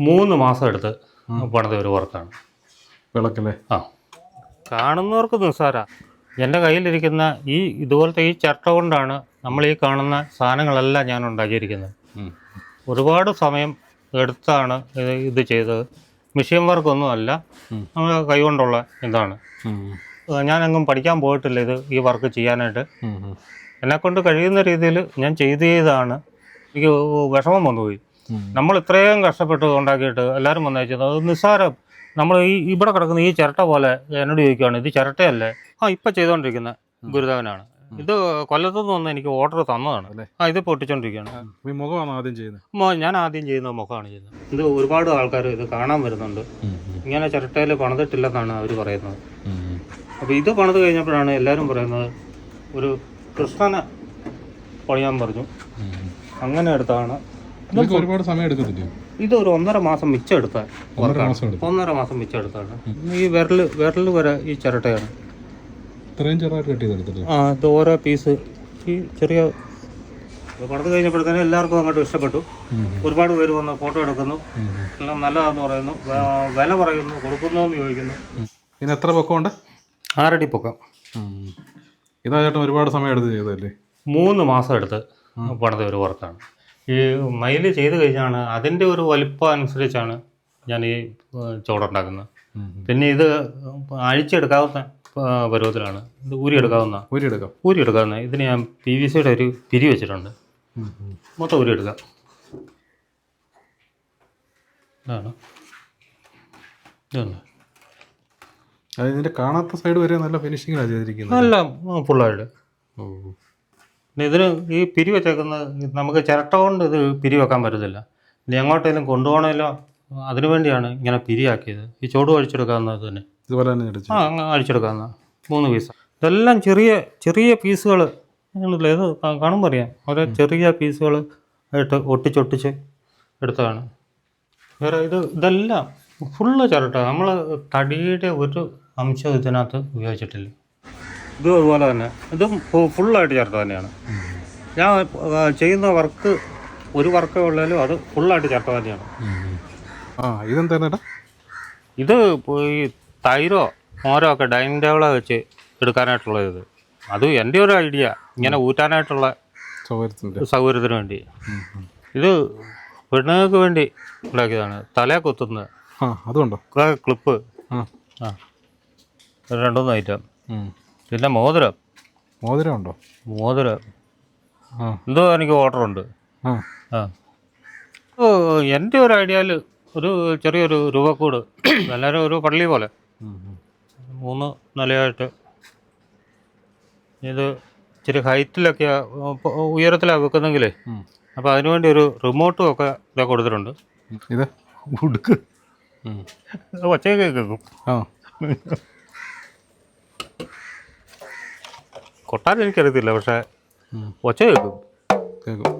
മൂന്ന് മാസം എടുത്ത് പണിത ഒരു വർക്കാണ്. വിളക്കല്ലേ ആ. കാണുന്നവർക്ക് നിസ്സാര. എന്റെ കയ്യിലിരിക്കുന്ന ഈ ഇതുപോലത്തെ ഈ ചട്ട കൊണ്ടാണ് നമ്മൾ ഈ കാണുന്ന സാധനങ്ങളെല്ലാം ഞാൻ ഉണ്ടാക്കിയിരിക്കുന്നത്. ഒരുപാട് സമയം എടുത്താണ് ഇത് ഇത് ചെയ്തത്. മെഷീൻ വർക്കൊന്നും അല്ല. നമ്മൾ കൈകൊണ്ടുള്ള ഇതാണ്. ഞാനെങ്ങും പഠിക്കാൻ പോയിട്ടില്ല ഇത് ഈ വർക്ക് ചെയ്യാനായിട്ട്. എന്നെക്കൊണ്ട് കഴിയുന്ന രീതിയിൽ ഞാൻ ചെയ്ത് ചെയ്താണ് എനിക്ക് വിഷമം വന്നുപോയി. നമ്മൾ ഇത്രയും കഷ്ടപ്പെട്ട് ഉണ്ടാക്കിയിട്ട് എല്ലാവരും വന്നയച്ചത് അത് നിസ്സാരം. നമ്മൾ ഈ ഇവിടെ കിടക്കുന്ന ഈ ചിരട്ട പോലെ എന്നോട് ചോദിക്കുകയാണ് ഇത് ചിരട്ടയല്ലേ? ആ ഇപ്പം ചെയ്തുകൊണ്ടിരിക്കുന്ന ഗുരുദേവനാണ്. ഇത് കൊല്ലത്തു നിന്ന് വന്ന് എനിക്ക് ഓർഡർ തന്നതാണ്? ആ ഇത് പൊട്ടിച്ചോണ്ടിരിക്കുകയാണ്. മുഖമാണ് ആദ്യം ചെയ്യുന്നത് ഞാൻ ആദ്യം ചെയ്യുന്ന മുഖമാണ് ചെയ്യുന്നത്. ഇത് ഒരുപാട് ആൾക്കാർ ഇത് കാണാൻ വരുന്നുണ്ട്. ഇങ്ങനെ ചിരട്ടയിൽ പണിതിട്ടില്ലെന്നാണ് അവർ പറയുന്നത്. അപ്പോൾ ഇത് പണിത് കഴിഞ്ഞപ്പോഴാണ് എല്ലാവരും പറയുന്നത് ഒരു കൃഷ്ണനെ പണിയാൻ പറഞ്ഞു. അങ്ങനെ എടുത്താണ് ഒരുപാട് സമയം എടുക്കത്തില്ലേ ഇത് ഒരു ഒന്നര മാസം മിച്ചം എടുത്താൽ ഒന്നര മാസം മിച്ചം എടുത്താണ് ഈ വിരൽ വിരൽ വരെ ഈ ചിരട്ടയാണ്. ഇത്രയും ചെറുതായിട്ട് കട്ട് ചെയ്തെടുത്തില്ലേ? ആ ഇത് ഓരോ പീസ് ഈ ചെറിയ പണിത് കഴിഞ്ഞപ്പോഴത്തേനും എല്ലാവർക്കും അങ്ങോട്ട് ഇഷ്ടപ്പെട്ടു. ഒരുപാട് പേര് വന്ന് ഫോട്ടോ എടുക്കുന്നു. എല്ലാം നല്ലതാന്ന് പറയുന്നു. വില പറയുന്നു കൊടുക്കുന്നു എന്ന് ചോദിക്കുന്നു ഇതിന് എത്ര പൊക്കമുണ്ട്? ആറടി പൊക്കം. ഇതാ ചേട്ടൻ ഒരുപാട് സമയം എടുത്ത് ചെയ്തല്ലേ മൂന്ന് മാസം എടുത്ത് പണിത ഒരു വർക്കാണ് ഈ മയിൽ ചെയ്ത് കഴിഞ്ഞാണ് അതിന്റെ ഒരു വലിപ്പം അനുസരിച്ചാണ് ഞാൻ ഈ ചോട ചോടുണ്ടാക്കുന്നത് പിന്നെ ഇത് അഴിച്ചെടുക്കാവുന്ന പരുവത്തിലാണ്. ഇത് ഊരിയെടുക്കാവുന്ന. ഊരിയെടുക്കാം. ഊരിയെടുക്കാവുന്ന. ഇതിന് ഞാൻ പി വി സിയുടെ ഒരു പിരി വെച്ചിട്ടുണ്ട്. മൊത്തം ഊരിയെടുക്കാം. ഇതാണ്. ഇതാണ്. കാണാത്ത സൈഡ് വരെ നല്ല ഫിനിഷിങ്ങിലാണ് ചെയ്തിരിക്കുന്നത്. നല്ല ഫുള്ളായിട്ട് ഓ. പിന്നെ ഇതിന് ഈ പിരി വെച്ചേക്കുന്നത് നമുക്ക് ചിരട്ട കൊണ്ട് ഇത് പിരി വെക്കാൻ പറ്റത്തില്ല. ഇനി എങ്ങോട്ടേലും കൊണ്ടുപോകണമല്ലോ അതിനു വേണ്ടിയാണ് ഇങ്ങനെ പിരിയാക്കിയത്. ഈ ചോട് അഴിച്ചെടുക്കാവുന്നത് തന്നെ. ഇതുപോലെ തന്നെ ആ അങ്ങ് അഴിച്ചെടുക്കാവുന്ന മൂന്ന് പീസ് ഇതെല്ലാം ചെറിയ ചെറിയ പീസുകൾ ഇത് കാണുമ്പോൾ അറിയാം. ഓരോ ചെറിയ പീസുകൾ ആയിട്ട് ഒട്ടിച്ചൊട്ടിച്ച് എടുത്തതാണ്. വേറെ ഇത് ഇതെല്ലാം ഫുള്ള് ചിരട്ട. നമ്മൾ തടിയുടെ ഒരു അംശം ഇതിനകത്ത് ഉപയോഗിച്ചിട്ടില്ല. ഇതും അതുപോലെ തന്നെ. ഇതും ഫുള്ളായിട്ട് ചേർത്ത് തന്നെയാണ്. ഞാൻ ചെയ്യുന്ന വർക്ക് ഒരു വർക്ക് ഉള്ളാലും അത് ഫുള്ളായിട്ട് ചേർത്ത് തന്നെയാണ്. ആ ഇതെന്താ ഇത് ഈ തൈരോ മോരോ ഒക്കെ ഡൈനിങ് ടേബിളോ വെച്ച് എടുക്കാനായിട്ടുള്ള ഇത്. അത് എന്റെ ഒരു ഐഡിയ ഇങ്ങനെ ഊറ്റാനായിട്ടുള്ള സൗകര്യത്തിന് വേണ്ടി. ഇത് പെണ്ണുങ്ങൾക്ക് വേണ്ടി ഉണ്ടാക്കിയതാണ്. തലേ കുത്തുന്നത്. ആ അതുകൊണ്ടോ ക്ലിപ്പ്. ആ. ആ. ഇത് ഐറ്റം. പിന്നെ മോതിരം. മോതിരം ഉണ്ടോ? മോതിരം. ആ. എന്തോ എനിക്ക് ഓർഡറുണ്ട്. ആ. ആ. ഓ എന്റെ ഒരു ഐഡിയയിൽ ഒരു ചെറിയൊരു രൂപക്കൂട്. എല്ലാവരും ഒരു പള്ളി പോലെ. ഉം, ഉം. മൂന്ന് നിലയായിട്ട്. ഇത് ഇച്ചിരി ഹൈറ്റിലൊക്കെ ഉയരത്തിലാണ് വെക്കുന്നെങ്കിലേ ഉം. അപ്പോൾ അതിനുവേണ്ടി ഒരു റിമോട്ടും ഒക്കെ ഇതൊക്കെ കൊടുത്തിട്ടുണ്ട്. ഇത് ഉടുക്ക്. ഒച്ചയൊക്കെ കേൾക്കും ആ. കൊട്ടാൻ എനിക്കറിയത്തില്ല പക്ഷേ. ഒച്ച കേൾക്കും. കേൾക്കും.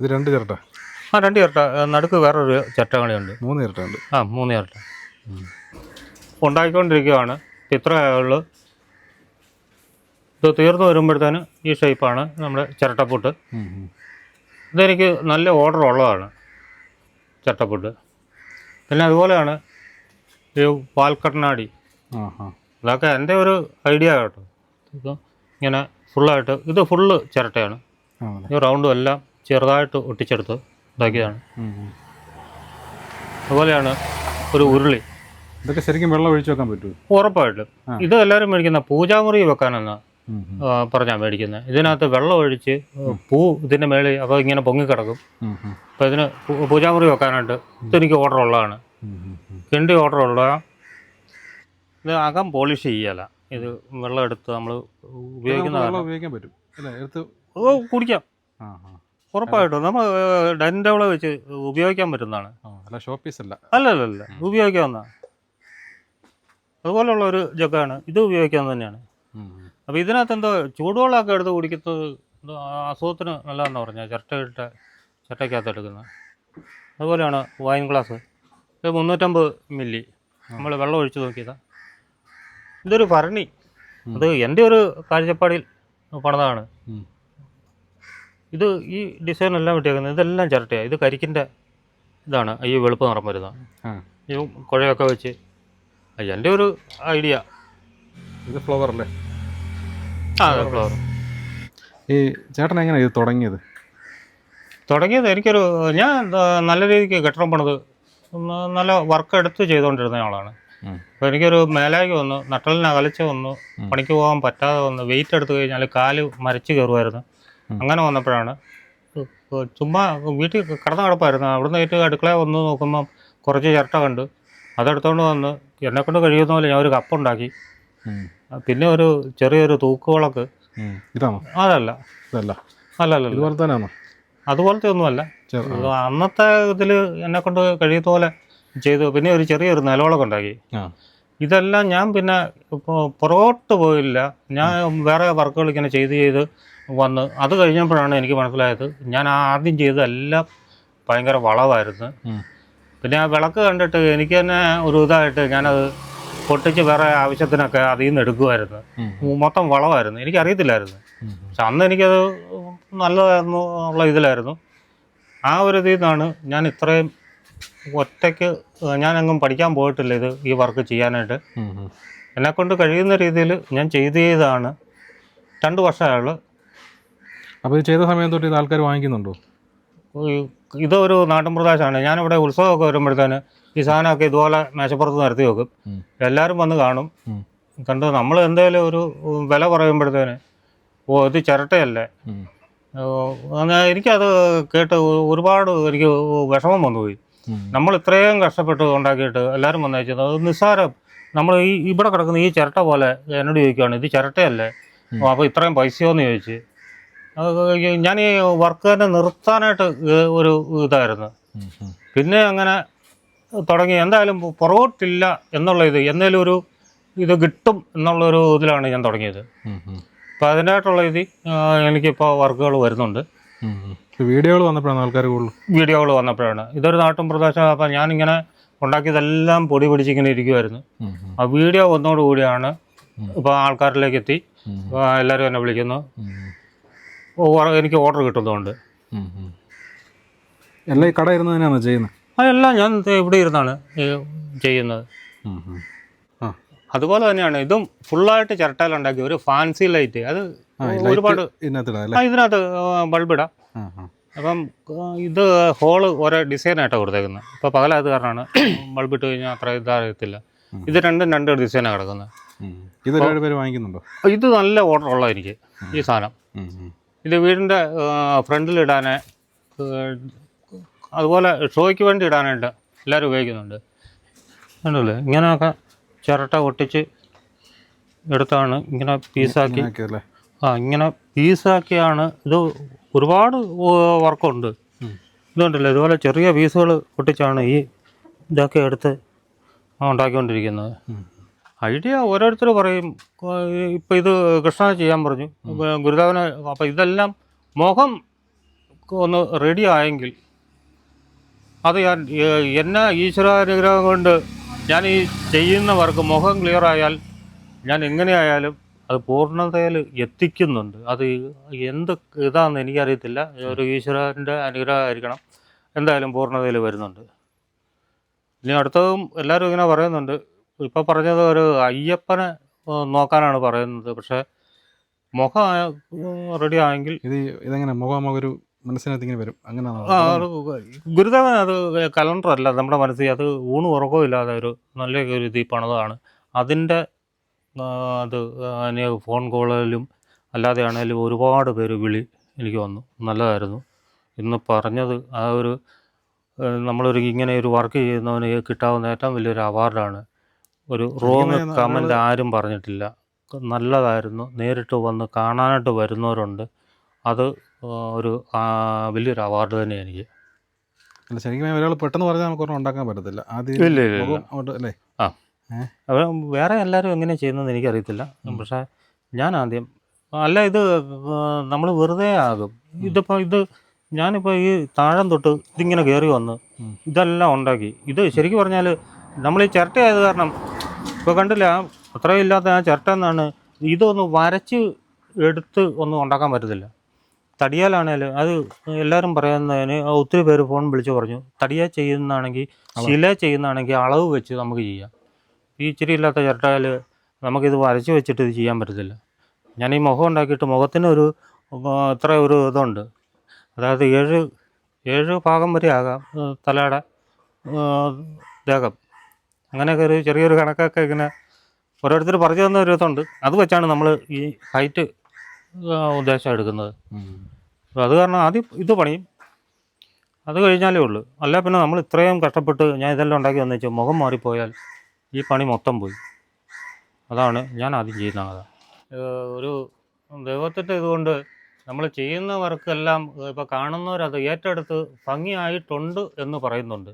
ഇത് രണ്ട് ചിരട്ട. ആ രണ്ട് ചിരട്ട. നടുക്ക് വേറൊരു ചട്ടകളിയുണ്ട് മൂന്ന് ചിരട്ട ഉണ്ട് ആ മൂന്ന് ചിരട്ട. ഉണ്ടാക്കിക്കൊണ്ടിരിക്കുകയാണ് ഇത്ര ഉള്ളു. ഇത് തീർന്നു വരുമ്പോഴത്തേന് ഈ ഷേപ്പാണ് നമ്മുടെ ചിരട്ടപ്പുട്ട്. ഇതെനിക്ക് നല്ല ഓർഡർ ഉള്ളതാണ് ചിരട്ടപ്പുട്ട്. പിന്നെ അതുപോലെയാണ് ഈ പാൽക്കട്ടനാടി ആ ആ അതൊക്കെ എന്റെ ഒരു ഐഡിയ കേട്ടോ. ഇത് ഇങ്ങനെ ഫുള്ളായിട്ട് ഇത് ഫുള്ള് ചിരട്ടയാണ്. ഈ റൗണ്ടും എല്ലാം ചെറുതായിട്ട് ഒട്ടിച്ചെടുത്ത് ഇതാക്കിയതാണ്. അതുപോലെയാണ് ഒരു ഉരുളി. ഇതൊക്കെ ശരിക്കും വെള്ളം ഒഴിച്ചു വെക്കാൻ പറ്റുമോ? ഉറപ്പായിട്ടും. ഇത് എല്ലാവരും മേടിക്കുന്ന പൂജാമുറി വെക്കാനെന്ന്. പറഞ്ഞാൽ മേടിക്കുന്നത്. ഇതിനകത്ത് വെള്ളം ഒഴിച്ച് പൂ ഇതിന്റെ മേളിൽ അപ്പോൾ ഇങ്ങനെ പൊങ്ങിക്കിടക്കും ഉം, ഉം. അപ്പോൾ ഇതിന് പൂജാമുറി വെക്കാനായിട്ട് ഇതെനിക്ക് ഓർഡർ ഉള്ളതാണ്. കിണ്ടി ഓർഡർ ഉള്ള ഇത് അകം പോളിഷ് ചെയ്യല. ഇത് വെള്ളം എടുത്ത് നമ്മൾ ഉപയോഗിക്കുന്ന വെള്ളം ഉപയോഗിക്കാൻ പറ്റും. എടുത്ത് ഓ കുടിക്കാം. ഉറപ്പായിട്ടും. നമ്മൾ ഡൈനിങ് ടേബിൾ വെച്ച് ഉപയോഗിക്കാൻ പറ്റുന്നതാണ്. അല്ല ഷോപ്പീസ് അല്ല അല്ല ഉപയോഗിക്കാവുന്ന. അതുപോലുള്ള ഒരു ജഗ്ഗാണ്. ഇത് ഉപയോഗിക്കാവുന്ന തന്നെയാണ്. അപ്പോൾ ഇതിനകത്ത് എന്തോ ചൂടുവെള്ളമൊക്കെ എടുത്ത് കുടിക്കുന്നത് എന്തോ അസുഖത്തിന് നല്ലതെന്ന് പറഞ്ഞാൽ ചിരട്ടയിട്ട ചിരട്ടയ്ക്കകത്ത് എടുക്കുന്നത്. അതുപോലെയാണ് വൈൻ ഗ്ലാസ്. ഇത് മുന്നൂറ്റമ്പത് മില്ലി. നമ്മൾ വെള്ളം ഒഴിച്ച് നോക്കിയതാ. ഇതൊരു ഭരണി. അത് എന്റെ ഒരു കാഴ്ചപ്പാടിൽ പണിതാണ്. ഇത് ഈ ഡിസൈൻ എല്ലാം വിട്ടേക്കുന്നത് ഇതെല്ലാം ചിരട്ടയാണ് ഇത് കരിക്കിന്റെ ഇതാണ്. ഈ വെളുപ്പ് നിറം വരുന്നത് ഈ കുഴയൊക്കെ വെച്ച്. എന്റെ ഒരു ഐഡിയ ഇത് ഫ്ലവർ അല്ലേ? ആ ഫ്ലവർ ഈ ചേട്ടൻ എങ്ങനെയാണ് ഇത് തുടങ്ങിയത്? തുടങ്ങിയത് എനിക്കൊരു ഞാൻ നല്ല രീതിക്ക് കെട്ടിടം പണിത് നല്ല വർക്ക് എടുത്ത് ചെയ്തുകൊണ്ടിരുന്ന ആളാണ്. അപ്പോൾ എനിക്കൊരു മേലായ്ക്ക് വന്നു നട്ടലിന് അകലിച്ച് വന്നു പണിക്ക് പോകാൻ പറ്റാതെ വന്നു വെയിറ്റ് എടുത്തു കഴിഞ്ഞാൽ കാൽ മരച്ച് കയറുമായിരുന്നു. അങ്ങനെ വന്നപ്പോഴാണ് ചുമ്മാ വീട്ടിൽ കിടന്ന കിടപ്പായിരുന്നു. അവിടുന്ന് ഏറ്റവും അടുക്കള വന്ന് നോക്കുമ്പം കുറച്ച് ചിരട്ട കണ്ട്. അതെടുത്തോണ്ട് വന്ന് എന്നെക്കൊണ്ട് കഴിയുന്ന പോലെ ഞാൻ ഒരു കപ്പുണ്ടാക്കി. പിന്നെ ഒരു ചെറിയൊരു തൂക്കുവിളക്ക്. ഇതാണോ? അതല്ല. ഇതല്ല. അല്ല അല്ല അല്ല ഇതുപോലെ തന്നെയാണോ? അതുപോലത്തെ ഒന്നുമല്ല. അന്നത്തെ ഇതിൽ എന്നെ കൊണ്ട് കഴിയുന്ന പോലെ ചെയ്തു. പിന്നെ ഒരു ചെറിയൊരു നിലവിളക്ക് ഉണ്ടാക്കി ഇതെല്ലാം ഞാൻ പിന്നെ പുറകോട്ട് പോയില്ല. ഞാൻ വേറെ വർക്കുകൾ ഇങ്ങനെ ചെയ്ത് ചെയ്ത് വന്ന്. അത് കഴിഞ്ഞപ്പോഴാണ് എനിക്ക് മനസ്സിലായത്. ഞാൻ ആദ്യം ചെയ്തതെല്ലാം ഭയങ്കര വളവായിരുന്നു. പിന്നെ ആ വിളക്ക് കണ്ടിട്ട് എനിക്ക് തന്നെ ഒരു ഇതായിട്ട് ഞാനത് പൊട്ടിച്ച് വേറെ ആവശ്യത്തിനൊക്കെ അതിൽ നിന്ന് എടുക്കുമായിരുന്നു മൊത്തം വളമായിരുന്നു എനിക്കറിയത്തില്ലായിരുന്നു. പക്ഷെ അന്ന് എനിക്കത് നല്ലതായിരുന്നു ഉള്ള ഇതിലായിരുന്നു. ആ ഒരു ഇതിൽ നിന്നാണ് ഞാൻ ഇത്രയും ഒറ്റയ്ക്ക് ഞാനെങ്ങും പഠിക്കാൻ പോയിട്ടില്ല ഇത് ഈ വർക്ക് ചെയ്യാനായിട്ട്. എന്നെക്കൊണ്ട് കഴിയുന്ന രീതിയിൽ ഞാൻ ചെയ്ത് ചെയ്താണ് രണ്ട് വർഷമായുള്ളൂ അപ്പോൾ ഇത് ചെയ്ത സമയം തൊട്ട് ഇത് ആൾക്കാർ വാങ്ങിക്കുന്നുണ്ടോ? ഇതൊരു നാട്ടിൻ പ്രദേശമാണ് ഞാനിവിടെ ഉത്സവമൊക്കെ വരുമ്പോഴത്തേന് ഈ സാധനമൊക്കെ ഇതുപോലെ മേശപ്പുറത്ത് നിർത്തി വെക്കും. എല്ലാവരും വന്ന് കാണും. കണ്ട് നമ്മൾ എന്തായാലും ഒരു വില പറയുമ്പോഴത്തേന് ഓ ഇത് ചിരട്ടയല്ലേ? എനിക്കത് കേട്ട് ഒരുപാട് എനിക്ക് വിഷമം വന്നുപോയി. നമ്മൾ ഇത്രയും കഷ്ടപ്പെട്ട് ഉണ്ടാക്കിയിട്ട് എല്ലാവരും വന്നേച്ചത് അത് നിസ്സാരം. നമ്മൾ ഈ ഇവിടെ കിടക്കുന്ന ഈ ചിരട്ട പോലെ എന്നോട് ചോദിക്കുകയാണ് ഇത് ചിരട്ടയല്ലേ? അപ്പോൾ ഇത്രയും പൈസയോന്ന് ചോദിച്ച്. ഞാൻ ഈ വർക്ക് തന്നെ നിർത്താനായിട്ട് ഒരു ഇതായിരുന്നു. പിന്നെ അങ്ങനെ തുടങ്ങി. എന്തായാലും പുറകോട്ടില്ല എന്നുള്ള ഇത് എന്നേലും ഒരു ഇത് കിട്ടും എന്നുള്ളൊരു ഇതിലാണ് ഞാൻ തുടങ്ങിയത്. അപ്പോൾ അതിനായിട്ടുള്ള ഇത് എനിക്കിപ്പോൾ വർക്കുകൾ വരുന്നുണ്ട്. വീഡിയോകൾ വന്നപ്പോഴാണ് ആൾക്കാർ കൂടുതൽ വീഡിയോകൾ വന്നപ്പോഴാണ്. ഇതൊരു നാട്ടും പ്രദേശം. അപ്പം ഞാനിങ്ങനെ ഉണ്ടാക്കിയതെല്ലാം പൊടി പിടിച്ചിങ്ങനെ ഇരിക്കുമായിരുന്നു. ആ വീഡിയോ വന്നോടുകൂടിയാണ് ഇപ്പോൾ ആൾക്കാരിലേക്ക് എത്തി എല്ലാവരും എന്നെ വിളിക്കുന്നു. എനിക്ക് ഓർഡർ കിട്ടുന്നതുകൊണ്ട്. എല്ലാം ഈ കട ഇരുന്ന് തന്നെയാണോ ചെയ്യുന്നത്? അതെല്ലാം ഞാൻ ഇവിടെ ഇരുന്നാണ് ചെയ്യുന്നത്. അതുപോലെ തന്നെയാണ് ഇതും ഫുള്ളായിട്ട് ചിരട്ടയിലുണ്ടാക്കി ഒരു ഫാൻസി ലൈറ്റ് അത് ഒരുപാട് ഇതിനകത്ത് ആ അപ്പം ഇത് ഹോൾ ഓരോ ഡിസൈനായിട്ടാണ് കൊടുത്തേക്കുന്നത്. ഇപ്പോൾ പകലായത് കാരണമാണ് ബൾബ് ഇട്ട് കഴിഞ്ഞാൽ അത്ര ഇതറിയത്തില്ല ഇത് രണ്ടും രണ്ട് ഡിസൈനാണ് കിടക്കുന്നത്. ഇത് പേര് വാങ്ങിക്കുന്നുണ്ടോ? ഇത് നല്ല ഓർഡർ ഉള്ള എനിക്ക് ഈ സാധനം. ഇത് വീടിന്റെ വീടിന്റെ ഫ്രണ്ടിലിടാൻ അതുപോലെ ഷോയ്ക്ക് വേണ്ടി ഇടാനായിട്ട് എല്ലാവരും ഉപയോഗിക്കുന്നുണ്ട്. ഇങ്ങനെയൊക്കെ ചിരട്ട ഒട്ടിച്ച് എടുത്താണ് ഇങ്ങനെ പീസാക്കി. ആ ഇങ്ങനെ പീസാക്കിയാണ്. ഇത് ഒരുപാട് വർക്കുണ്ട്. ഇതുണ്ടല്ലോ ഇതുപോലെ ചെറിയ പീസുകൾ ഒട്ടിച്ചാണ് ഈ ഇതൊക്കെ എടുത്ത് ഉണ്ടാക്കിക്കൊണ്ടിരിക്കുന്നത്. ഐഡിയ ഓരോരുത്തർ പറയും. ഇപ്പം ഇത് കൃഷ്ണനെ ചെയ്യാൻ പറഞ്ഞു. ഗുരുദാവനെ അപ്പം ഇതെല്ലാം മുഖം ഒന്ന് റെഡി ആയെങ്കിൽ അത് ഞാൻ എന്നെ ഈശ്വരാനുഗ്രഹം കൊണ്ട് ഞാൻ ഈ ചെയ്യുന്ന വർക്ക് മുഖം ക്ലിയർ ആയാൽ ഞാൻ എങ്ങനെയായാലും അത് പൂർണതയിൽ എത്തിക്കുന്നുണ്ട്. അത് എന്ത് ഇതാണെന്ന് എനിക്കറിയത്തില്ല. ഒരു ഈശ്വരന്റെ അനുഗ്രഹമായിരിക്കണം. എന്തായാലും പൂർണതയിൽ വരുന്നുണ്ട്. ഇനി അടുത്തതും എല്ലാവരും ഇങ്ങനെ പറയുന്നുണ്ട്. ഇപ്പോൾ പറഞ്ഞത് ഒരു അയ്യപ്പനെ നോക്കാനാണ് പറയുന്നത്. പക്ഷേ മുഖം റെഡി ആയെങ്കിൽ ഇത് ഇതെങ്ങനെ? മുഖം ഒരു മനസ്സിനകത്ത് ഇങ്ങനെ വരും അങ്ങനെയാണ് അത് ഗുരുദേവൻ അത് കലണ്ടർ അല്ല നമ്മുടെ മനസ്സിൽ അത് ഊണ് ഉറക്കവും ഇല്ലാതെ ഒരു നല്ല ഒരു ഇതിൽ പണിതാണ് അതിന്റെ അത് അതിന് ഫോൺ കോളിലും അല്ലാതെ ആണെങ്കിലും ഒരുപാട് പേര് വിളി എനിക്ക് വന്നു. നല്ലതായിരുന്നു. ഇന്ന് പറഞ്ഞത് ആ ഒരു നമ്മളൊരു ഇങ്ങനെ ഒരു വർക്ക് ചെയ്യുന്നവന് കിട്ടാവുന്ന ഏറ്റവും വലിയൊരു അവാർഡാണ്. ഒരു റോങ് കമന്റ് ആരും പറഞ്ഞിട്ടില്ല. നല്ലതായിരുന്നു. നേരിട്ട് വന്ന് കാണാനായിട്ട് വരുന്നവരുണ്ട്. അത് ഒരു ആ, വലിയൊരു അവാർഡ് തന്നെയാണ് എനിക്ക്. അല്ല ശരിക്കും ഒരാൾ പെട്ടെന്ന് പറഞ്ഞാൽ നമുക്ക് ഒരെണ്ണം ഉണ്ടാക്കാൻ പറ്റത്തില്ല. ആദ്യം ഇല്ല, അല്ലേ? അവർ വേറെ എല്ലാവരും എങ്ങനെ ചെയ്യുന്നതെന്ന് എനിക്കറിയത്തില്ല. പക്ഷേ ഞാൻ ആദ്യം അല്ല ഇത് നമ്മൾ വെറുതെ ആകും. ഇതിപ്പോൾ ഇത് ഞാനിപ്പോൾ ഈ താഴം തൊട്ട് ഇതിങ്ങനെ കയറി വന്ന്. ഇതെല്ലാം ഉണ്ടാക്കി. ഇത് ശരിക്കും പറഞ്ഞാൽ നമ്മൾ ഈ ചിരട്ടയായത് കാരണം ഇപ്പോൾ കണ്ടില്ല അത്രയും ഇല്ലാത്ത ആ ചിരട്ട എന്നാണ് ഇതൊന്ന് വരച്ച് എടുത്ത് ഒന്നും ഉണ്ടാക്കാൻ പറ്റത്തില്ല. തടിയാലാണേലും അത് എല്ലാവരും പറയുന്നതിന് ഒത്തിരി പേര് ഫോൺ വിളിച്ച് പറഞ്ഞു. തടിയാ ചെയ്യുന്നതാണെങ്കിൽ ശില ചെയ്യുന്നതാണെങ്കിൽ അളവ് വെച്ച് നമുക്ക് ചെയ്യാം. ഈ ഇച്ചിരി ഇല്ലാത്ത ചിരട്ടയിൽ നമുക്കിത് വരച്ച് വെച്ചിട്ട് ഇത് ചെയ്യാൻ പറ്റത്തില്ല. ഞാൻ ഈ മുഖം ഉണ്ടാക്കിയിട്ട് മുഖത്തിനൊരു ഒരു ഇത്ര ഒരു ഇതുണ്ട്. അതായത് ഏഴ് ഏഴ് ഭാഗം വരെ ആകാം തലയുടെ ദേഹം. അങ്ങനെയൊക്കെ ഒരു ചെറിയൊരു കണക്കൊക്കെ ഇങ്ങനെ ഓരോരുത്തർ പറഞ്ഞു തന്ന ഒരു ഇതുണ്ട്. അത് വെച്ചാണ് നമ്മൾ ഈ ഹൈറ്റ് ഉദ്ദേശം എടുക്കുന്നത്. അപ്പോൾ അത് കാരണം ആദ്യം ഇത് പണിയും അത് കഴിഞ്ഞാലേ ഉള്ളൂ. അല്ല പിന്നെ നമ്മൾ ഇത്രയും കഷ്ടപ്പെട്ട് ഞാൻ ഇതെല്ലാം ഉണ്ടാക്കി വന്നു വെച്ചാൽ മുഖം മാറിപ്പോയാൽ ഈ പണി മൊത്തം പോയി. അതാണ് ഞാൻ ആദ്യം ചെയ്യുന്ന കഥ ഒരു ദൈവത്തിന്റെ ഇതുകൊണ്ട് നമ്മൾ ചെയ്യുന്ന വർക്കെല്ലാം ഇപ്പോൾ കാണുന്നവരത് ഏറ്റെടുത്ത് ഭംഗിയായിട്ടുണ്ട് എന്ന് പറയുന്നുണ്ട്.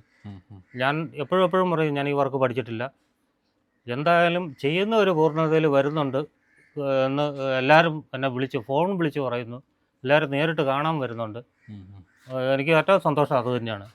ഞാൻ എപ്പോഴും എപ്പോഴും പറയും ഞാൻ ഈ വർക്ക് പഠിച്ചിട്ടില്ല. എന്തായാലും ചെയ്യുന്ന ഒരു പൂർണതയിൽ വരുന്നുണ്ട്. എന്ന് എല്ലാവരും എന്നെ വിളിച്ച് ഫോൺ വിളിച്ച് പറയുന്നു. എല്ലാവരും നേരിട്ട് കാണാൻ വരുന്നുണ്ട്. എനിക്ക് ഏറ്റവും സന്തോഷം അത് തന്നെയാണ്.